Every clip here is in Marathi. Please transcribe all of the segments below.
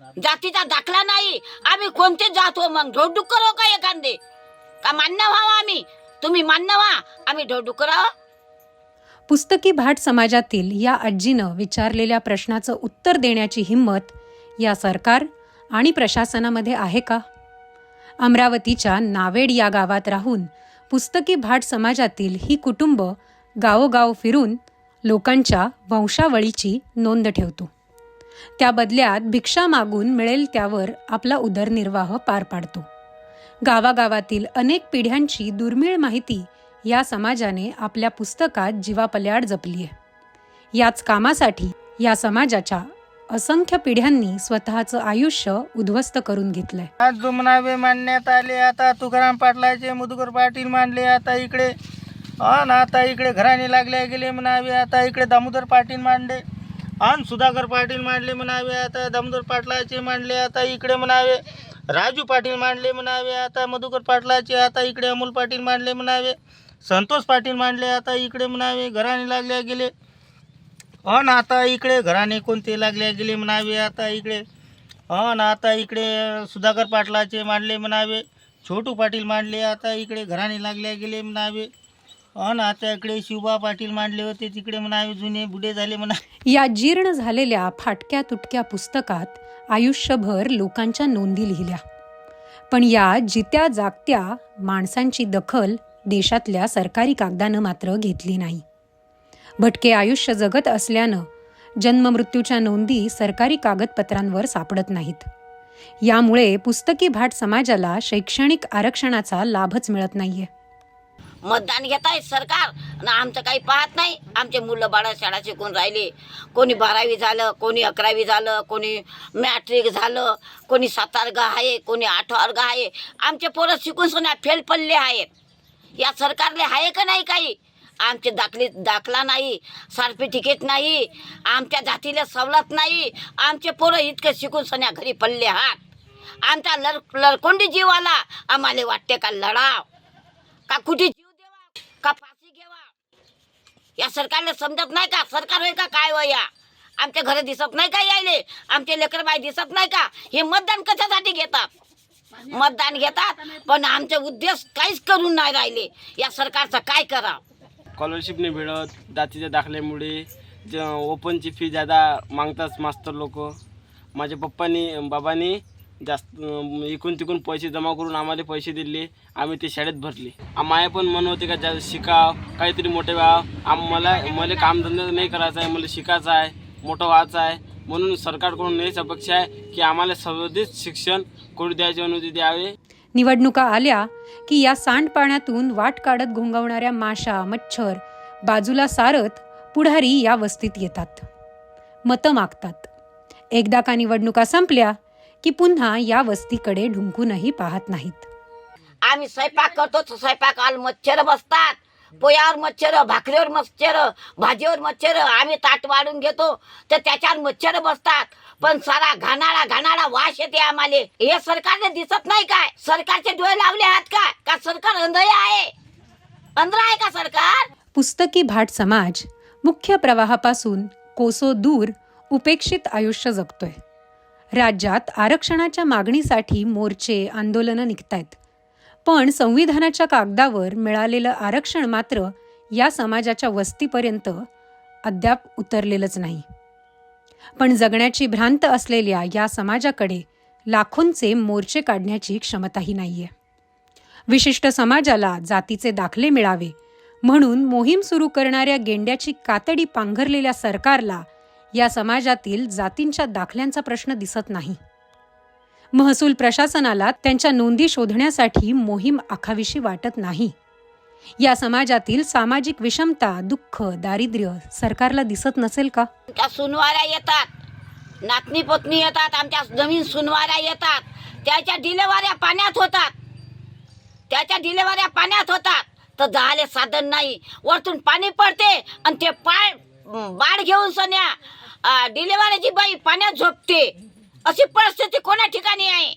जातीचा दाखला नाही. आम्ही कोणते जात हो मग? ढोडुक्कर हो का एखादे? का मान्य व्हावं हो आम्ही? तुम्ही मान्य व्हा. आम्ही ढोडुक्कर आहो पुस्तकी भाट समाजातील या आजीनं विचारलेल्या प्रश्नाचं उत्तर देण्याची हिंमत या सरकार आणि प्रशासनामध्ये आहे का? अमरावतीच्या नावेड या गावात राहून पुस्तकी भाट समाजातील ही कुटुंब गावोगाव फिरून लोकांच्या वंशावळीची नोंद ठेवतो. त्या बदल्यात भिक्षा मागून मिळेल त्यावर आपला उदरनिर्वाह पार पाडतो. गावागावातील अनेक पिढ्यांची दुर्मिळ माहिती या समाजाने आपल्या पुस्तकात जीवापल्याड जपली आहे याच कामासाठी या समाजाच्या असंख्य पिढ्यांनी स्वतःचं आयुष्य उद्ध्वस्त करून घेतलंय. आज जुमनावे मांडण्यात आले आता तुकाराम पाटलाचे मुदुकर पाटील मानले आता इकडे हा ना आता इकडे घराणे लागले गेले म्हणावे आता इकडे दामोदर पाटील मांडले आणि सुधाकर पाटील मांडले म्हणावे आता दामोदर पाटलाचे मांडले आता इकडे म्हणावे. राजू पाटील मांडले म्हणावे आता मधुकर पाटलाचे आता इकडे अमोल पाटील मांडले म्हणावे. संतोष पाटील मांडले आता इकडे म्हणावे घराणे लागले गेले. अन आता इकडे घराणे कोणते लागले गेले म्हणावे आता इकडे. अन आता इकडे सुधाकर पाटलाचे मांडले म्हणावे. छोटू पाटील मांडले आता इकडे घराणे लागले गेले म्हणावे. हो ना आता इकडे शिवबा पाटील मांडले होते तिकडे म्हणा जुने बुडे झाले म्हणा. या जीर्ण झालेल्या फाटक्या तुटक्या पुस्तकात आयुष्यभर लोकांच्या नोंदी लिहिल्या. पण या जित्या जागत्या माणसांची दखल देशातल्या सरकारी कागदानं मात्र घेतली नाही. भटके आयुष्य जगत असल्यानं जन्ममृत्यूच्या नोंदी सरकारी कागदपत्रांवर सापडत नाहीत. यामुळे पुस्तकी भाट समाजाला शैक्षणिक आरक्षणाचा लाभच मिळत नाहीये. मतदान घेत आहे सरकार. आणि आमचं काही पाहत नाही. आमचे मुलं बाळं शाळा शिकून राहिले. कोणी बारावी झालं कोणी अकरावी झालं कोणी मॅट्रिक झालं कोणी सात अर्घ आहे कोणी आठ अर्घ आहे. आमचे पोरं शिकून सुद्धा फेल पडले आहेत. या सरकारले आहे का नाही काही? आमचे दाखले दाखला नाही सर्टिफिकेट नाही आमच्या जातीला सवलत नाही. आमचे पोरं इतकं शिकून सण्या घरी पडले आहात. आमचा लर लरकोंडी जीव आला आम्हाला वाटते का लढाव? का कुठे जीव देवा का फाशी घ्यावा या सरकारला समजत नाही का? सरकार होय का काय होय या? आमच्या घरी दिसत नाही का यायले? आमचे लेकर बाई दिसत नाही का? हे मतदान कशासाठी घेतात? मतदान घेतात पण आमचे उद्देश काहीच करून नाही राहिले. या सरकारचं काय करा? स्कॉलरशिप नाही भेटत जातीच्या दाखल्यामुळे ज ओपनची फी जादा मागतात मास्तर लोक. माझ्या पप्पानी बाबांनी जास्त इकून तिकून पैसे जमा करून आम्हाला पैसे दिले. आम्ही ते शाळेत भरले. माया पण मन होते का जा शिकाव काहीतरी मोठे व्हा. आम मला मला कामधंदा नाही करायचा आहे मला शिकायचं आहे मोठं व्हायचं आहे. म्हणून सरकारकडून हेच अपेक्षा आहे की आम्हाला सवधित शिक्षण करू द्यायची अनुमती द्यावे. निवडणुका आल्या की या सांडपाण्यातून वाट काढत घोंगवणाऱ्या माशा मच्छर बाजूला सारत पुढारी या वस्तीत येतात. मतं मागतात. एकदा का निवडणुका संपल्या की पुन्हा या वस्तीकडे ढुंकूनही पाहत नाहीत. आम्ही स्वयंपाक करतो स्वयंपाकाला मच्छर बसतात. पोयावर मच्छर भाकरीवर मच्छर भाजीवर मच्छर आम्ही ताट वाढून घेतो तर त्याच्यावर मच्छर बसतात. पण सारा घाणाळा घाणाळा वास येते आम्हाला. हे सरकारने दिसत नाही काय? सरकारचे डोळे लावले आहात काय का सरकार अंधय आहे? अंध आहे का सरकार? पुस्तकी भाट समाज मुख्य प्रवाहापासून कोसो दूर उपेक्षित आयुष्य जगतोय. राज्यात आरक्षणाच्या मागणीसाठी मोर्चे आंदोलनं निघतायत. पण संविधानाच्या कागदावर मिळालेलं आरक्षण मात्र या समाजाच्या वस्तीपर्यंत अद्याप उतरलेलंच नाही. पण जगण्याची भ्रांत असलेल्या या समाजाकडे लाखोंचे मोर्चे काढण्याची क्षमताही नाहीये. विशिष्ट समाजाला जातीचे दाखले मिळावे म्हणून मोहीम सुरू करणाऱ्या गेंड्याची कातडी पांघरलेल्या सरकारला या समाजातील जातींच्या दाखल्यांचा प्रश्न दिसत नाही. महसूल प्रशासनाला त्यांच्या नोंदी शोधण्यासाठी मोहीम आखावीशी वाटत नाही. या समाजातील सामाजिक विषमता दुःख दारिद्र्य सरकारला दिसत नसेल का? त्या सुनवाऱ्या येतात. नातनी पत्नी येतात. आमच्या नवीन सुनवाऱ्या येतात. त्याच्या डिलेवाऱ्या पाण्यात होतात. त्याच्या डिलेवाऱ्या पाण्यात होतात. तर झाले साधन नाही. वरतून पाणी पडते आणि ते पाय बाळ घेऊन सन्या. डिलेवाऱ्याची बाई पाण्यात झोपते. अशी परिस्थिती कोणा ठिकाणी आहे?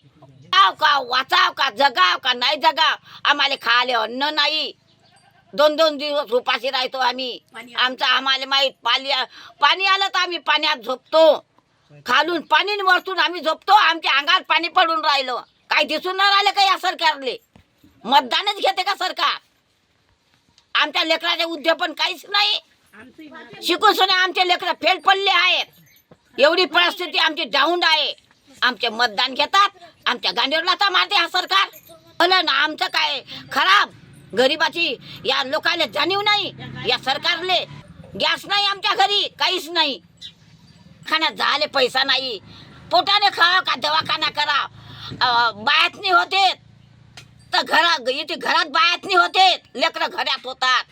वाचाव का वाचाव का जगाव का नाही जगाव? आम्हाला खायला अन्न नाही. दोन दोन दिवस उपाशी राहतो आम्ही. आमचं आम्हाला माहीत पाणी पाणी आलं तर आम्ही पाण्यात झोपतो. खालून पाणी वरतून आम्ही झोपतो. आमच्या अंगात पाणी पडून राहिलं. काय दिसून नाही राहिलं का या सरकारले? मतदानच घेते का सरकार? आमच्या लेकराचे उद्यापन काहीच नाही. शिकून सुद्धा आमचे लेकर फेल पडले आहेत एवढी परिस्थिती आमची डाऊन आहे. आमचे मतदान घेतात आमच्या गांडीवर लाथा मारते हा सरकार. भलं ना आमचं काय खराब? गरिबाची या लोकांना जाणीव नाही. या सरकारले गॅस नाही आमच्या घरी काहीच नाही. खाण्यात झाले पैसा नाही. पोटाने खावा का दवाखाना करा? बायातनी होते. तर घरा इथे घरात बायातनी होते. लेकरं घरात होतात.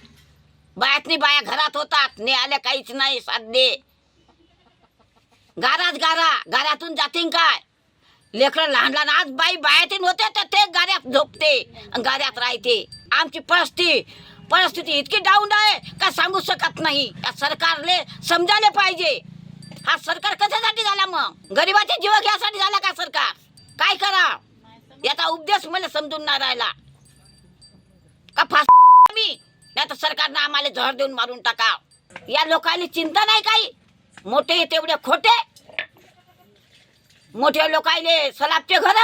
बायातनी बाया घरात होतात. ने आल्या काहीच नाही साधे गाराच गारा गाऱ्यातून जातीन काय? लेकरं लहान लहान आज बाई बायातीन होते तर ते गाऱ्यात झोपते गाऱ्यात राहते. आमची परिस्थिती परिस्थिती इतकी डाऊन आहे का सांगू शकत नाही. या सरकारले समजायला पाहिजे. हा सरकार कशासाठी झाला मग? गरिबाचे जीव घ्यासाठी झाला का सरकार? काय करा? याचा उपदेश मला समजून नाही राहिला. का फास नाही तर सरकारनं आम्हाला झळ देऊन मारून टाका या लोकांनी चिंता नाही काही? मोठे तेवढे खोटे. मोठ्या लोकांले सलाबचे घर.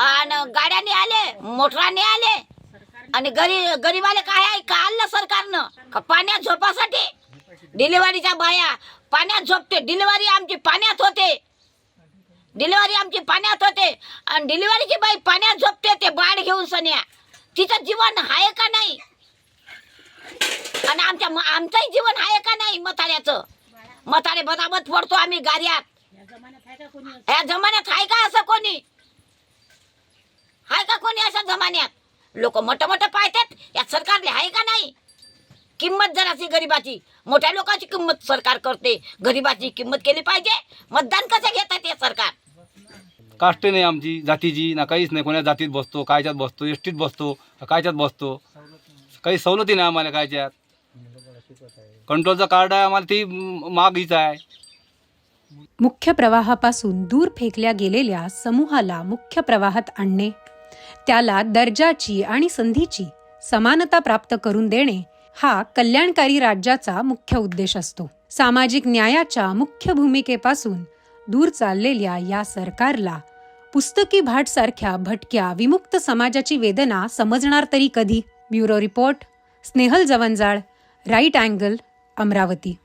आणि गाड्याने आले मोटराने आले. आणि गरीब गरीबाले काय आहे? का आणलं सरकारनं? का पाण्यात झोपासाठी? डिलिव्हरीच्या बाया पाण्यात झोपते. डिलिव्हरी आमची पाण्यात होते. डिलिव्हरी आमची पाण्यात होते. आणि डिलिव्हरीची बाई पाण्यात झोपते ते बाळ घेऊन सन्या. तिचं जीवन आहे का नाही? आणि आमच्या आमचंही जीवन आहे का नाही मथाऱ्याचं मथारे बदाबत पडतो आम्ही गाड्यात या जमान्यात आहे का असं कोणी? आहे का कोणी अशा जमान्यात? लोक मोठं मोठं पाहतात या सरकारले आहे का नाही? किंमत जराशी गरिबाची. मोठ्या लोकांची किंमत सरकार करते. गरिबाची किंमत केली पाहिजे. मतदान कसं घेता कास्ट नाही आमची जातीची ना काहीच नाही. कोण्या जातीत बसतो कायच्यात बसतो एसटीत बसतो कायच्यात बसतो? काही सवलती नाही आम्हाला कायच्यात. कंट्रोलचं कार्ड आहे आम्हाला ती मागीच आहे. मुख्य प्रवाहापासून दूर फेकल्या गेलेल्या समूहाला मुख्य प्रवाहात आणणे त्याला दर्जाची आणि संधीची समानता प्राप्त करून देणे हा कल्याणकारी राज्याचा मुख्य उद्देश असतो. सामाजिक न्यायाच्या मुख्य भूमिकेपासून दूर चाललेल्या या सरकारला पुस्तकी भाटसारख्या भटक्या विमुक्त समाजाची वेदना समजणार तरी कधी? Bureau report Snehal Jawanjal right angle Amravati.